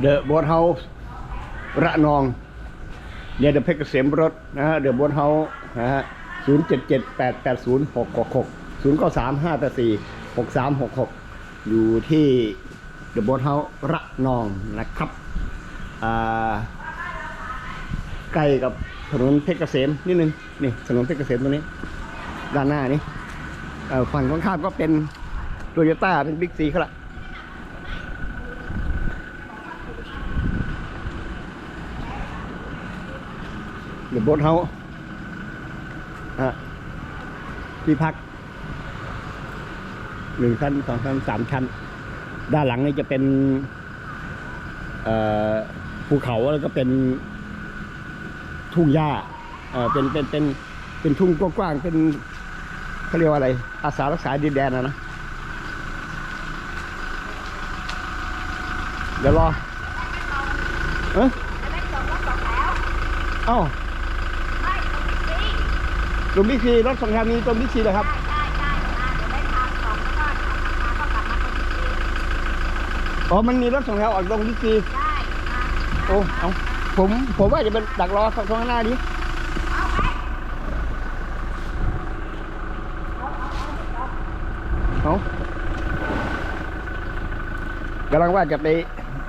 เดอะบ a สเฮาส์ระนองเนี่ยเดอะเพชรเกษมรถนะฮะเดอะบ a สเฮาส์นะฮะศูนย์เจ็ดเจ็ดแปดแปดศูนย์หกหกหกศูนย์เก้าสามห้าแปดสี่หกสามหกหกอยู่ที่เดอะบ a สเฮาส์ระนองนะครับอ่าใกล้กับถนนเพชรเกษมนิดนึงนี่ถนนเพชรเกษมตรงนี้ ด้านหน้านี่ฝั่งตรงข้ามก็เป็นโตโยต้าเป็นบิ๊กซีเขา ละเดี๋ยวโบสเฮาส์ฮะที่พักหนึ่งชั้นสองชั้นสามชั้น ด้านหลังนี่จะเป็นเอ่อภูเขาแล้วก็เป็นทุ่งหญ้าเอ่อเป็นเป็นเป็นเป็นทุ่งกว้างๆเป็นเขาเรียกว่าอะไร อาสารักษาดินแดนนะนะเดี๋ยวรอ เอ๊ะจะได้จอดรถสองแถวเอ้าไม่ตรงนี้สิ ตรงบิ๊กซีรถสองแถวมีตรงบิ๊กซีเหรอครับใช่ใช่ใช่อ่าเดี๋ยวได้ทางสองแล้วก็ทางมาก็กลับมาตรงนี้อ๋อ มันมีรถสองแถวออกตรงบิ๊กซี ได้อ่าโอ้ เอา ผม ผมว่าจะเป็นดักรอข้างหน้านี้เอาไปเอากำลังว่าจะไป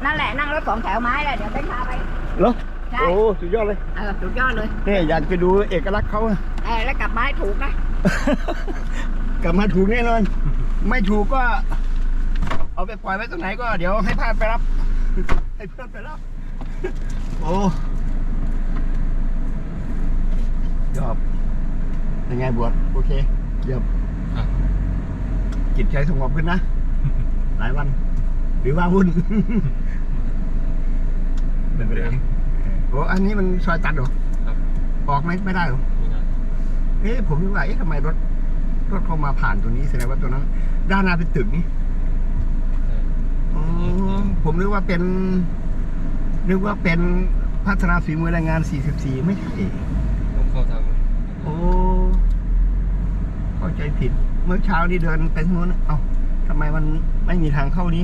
นั่นแหละนั่งรถสองแถวไม้แหละเดี๋ยวได้พาไป เหรอ ใช่โอ้สุดยอดเลยเออสุดยอดเลยเนี่ยอยากจะดูเอกลักษณ์เขาอะเออแล้วกลับมาให้ถูกนะกลับมาถูกแน่นอน ไม่ถูกก็ เอาไปปล่อยไว้ตรงไหนก็เดี๋ยวให้พาไปรับ ให้เพื่อนไปรับ โอ้ยอบยังไงบวชโอเคเยี่ยมครับ จิตใจสงบขึ้นนะ หลายวัน หรือว่าวุ่นเป็นเรื่อง โอ้อันนี้มันซอยตัดเหรอครับ ออกไหมไม่ได้เหรอไม่ได้เอ๊ะผมนึกว่าเอ๊ะทำไมรถรถเขามาผ่านตรงนี้แสดงว่าตัวนั้น ด้านหน้าเป็นตึกนี่ใช่อ๋อผมนึกว่าเป็นนึกว่าเป็นพัฒนาฝีมือแรงงาน 44 ไม่ใช่ต้องเข้าทางโอ้เข้าใจผิด เมื่อเช้านี่เดินไปทางนู้นเอ้าทำไมมันไม่มีทางเข้านี้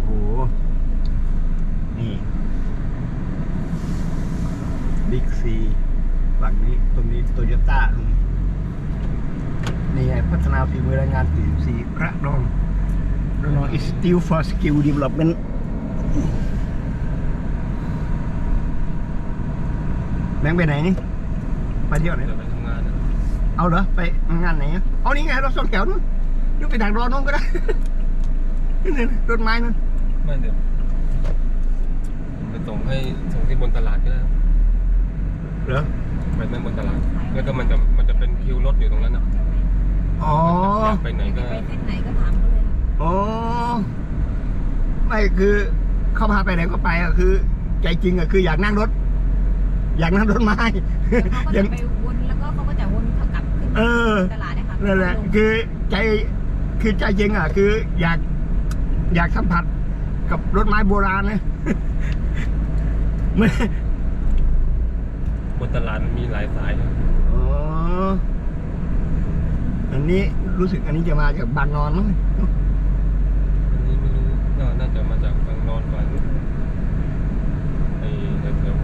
โอ้นี่บิ๊กซีฝั่งนี้ ตรงนี้ โตโยต้าตรงนี้นี่ไงพัฒนาฝีมือแรงงาน44กระนองระนอง is still for skill development แบงค์ไปไหนนี่ ไปเที่ยวไหน เดี๋ยวไปทำงานนะเอาเหรอ ไปงานไหนอะเอานี่ไงรถสองแถวนู้นยูไปดักรอนู้นก็ได้ นี่ๆรถไม้นู้นไม่เดี๋ยวผมไปส่งให้ส่งที่บนตลาดก็ได้เหรอ ไปไม่บนตลาด แล้วก็มันจะมันจะเป็นคิวรถอยู่ตรงนั้นอะอ๋อ อยากไปไหนก็ไปเส้นไหนก็ถามเขาเลยอ๋อ ไม่คือเขาพาไปไหนก็ไปอะคือ ใจจริงอะคืออยากนั่งรถ อยากนั่งรถไม้ เขาก็ยัจะงไปวนแล้วก็เขาก็จะวนกลับขึ้นเออ ตลาดนะคะนั่นแหละคือใจคือใจจริงอะ คืออยากอยากสัมผัสกับรถไม้โบราณนะไม่บน ตลาดมันมีหลายสายนะอ๋อ อันนี้รู้สึกอันนี้จะมาจากบางนอนมั้งอันนี้ไม่รู้น่าน่าจะมาจากทางนอนฝั่งนู้นไอ้แถว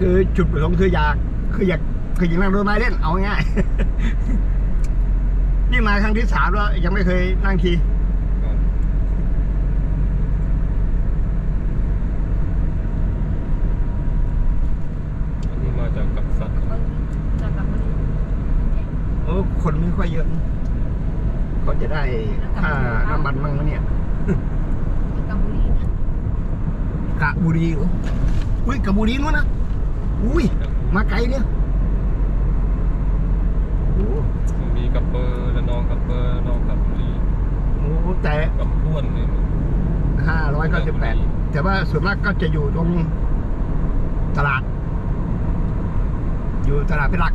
คือจุดประสงค์คืออยากคืออยากคืออยากนั่งรถไม้เล่นเอาง่ายๆนี่มาครั้งที่สามแล้วยังไม่เคยนั่งที ๆก่อนอันนี้มาจากกับสัตว์ เออจะกลับมาดู โอ้ คนไม่ค่อยเยอะนะเขาจะได้ค่าน้ำมันมั่งไหม เนี่ยกัมพูรีนะกะบุรีเหรออุ้ยกะบุรีนู้นนะอุ้ยมาไกลเนี่ยโอ้มีกับเบอร์ระนองกับเบอร์ระนองกับบุรีโหแต่กับล้วนเลยห้าร้อยเก้าสิบแปดแต่ว่าส่วนมากก็จะอยู่ตรงตลาด อยู่ตลาดเป็นหลัก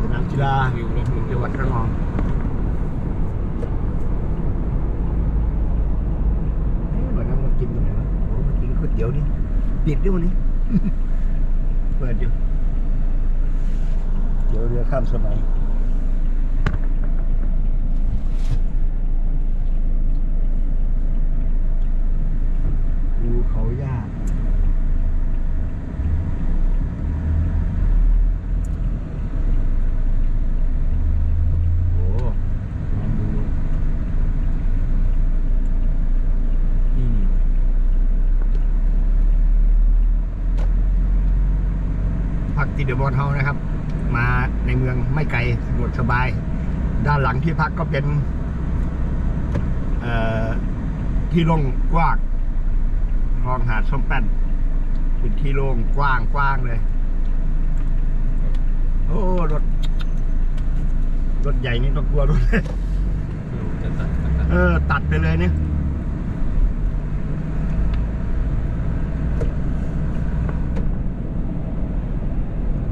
สนามกีฬาวิวรถมึงจังหวัดระนองเอ๊ะวันนั้นมากินตรงไหนวะโอ้มากินก๋วย เตี๋ยวนี่ปิดด้วยวันนี้ เปิดอยู่ เดี๋ยวเรือข้ามสมัย ที่เดอะบอลเฮานะครับ มาในเมืองไม่ไกลสะดวกสบาย ด้านหลังที่พักก็เป็นเอ่อที่โล่งกว้างคลองหาดส้มแป้นเป็นที่โล่งกว้างกว้างเลย โอ้รถรถใหญ่นี่ต้องกลัวรถอืมจะตัดจะตัดเออ ตัดไปเลยเนี่ย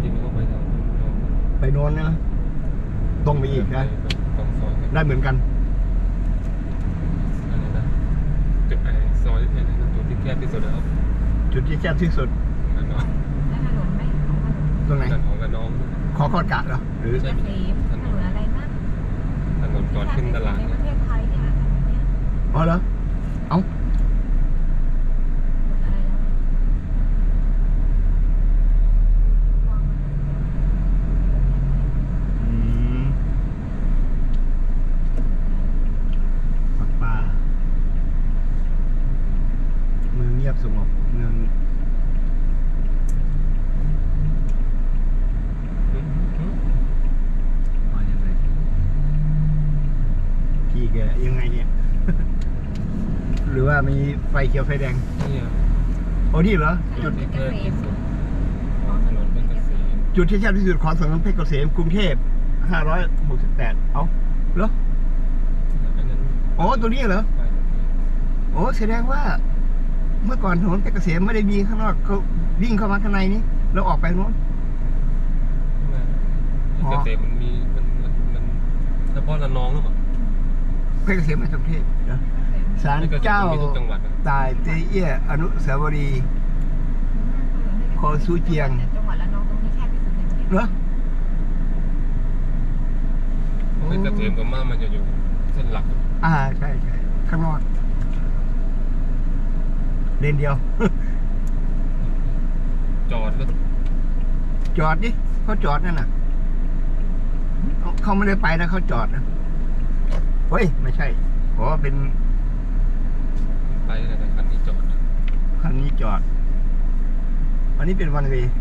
จริงๆก็ไปทางตรง ไปโน้นนะ ตรงไปอีกนะ ตรงซอยกันได้เหมือนกัน อะไรนะจุดไอ้ซอยเนี่ยนะจุดที่แคบที่สุดแล้วจุดที่แคบที่สุดกันน้องแล้วถนนไม่ของถนนตรงไหน ถนนของกันน้องด้วยขอคอดกะเหรอหรือ เกษมถนนอะไรนะถนนก่อนขึ้นตลาดในปเนี่ย ระเทศไทยเนี่ยถนนเนี่ย อ๋อเหรอ เอ้า ถนนอะไรแล้ววางมา อืมปักป่าเมืองเงียบ สงบเมืองอืมอืมมายังไงพี่แกยังไงเนี่ย หรือว่ามีไฟเขียวไฟแดงเนี่ยโอ้นี่เหรอถนจุดนเพชรเกษมของถนนเป็นเกษมจุดที่แคบที่สุดของถนนเพชรเกษมกรุงเทพ568 เอ้าเหรอ อันนั้นอ๋อ ตัวนี้เหรอ ไปโอ้แสดงว่า เมื่อก่อนถนนเพชรเกษมไม่ได้มีข้างนอกเขาวิ่งเข้ามาข้างในนี้แล้วออกไปโน้น อ๋อ เกษมมันมีมันมันมันเฉพาะระนองหรือเปล่าเพชรเกษมมาจากกรุงเทพนะศาลเจ้ามีทุกจังหวัดนะตายเตเอี้ยอนุสาวรีย์โคซูเจียง จังหวัดละนองตรงนี้แคบที่สุดในประเทศเหรอเป็นเกษมกับมามันจะอยู่เส้นหลักอ่าใช่ใช่ข้างนอก เลนเดียว จอดก็จอดดิเขาจอดนั่นน่ะเขาเขาไม่ได้ไปนะเขาจอดนะเฮ้ยไม่ใช่อ๋อเป็น ไปแต่คันนี้จอดคันนี้จอดอันนี้เป็นวันเวย์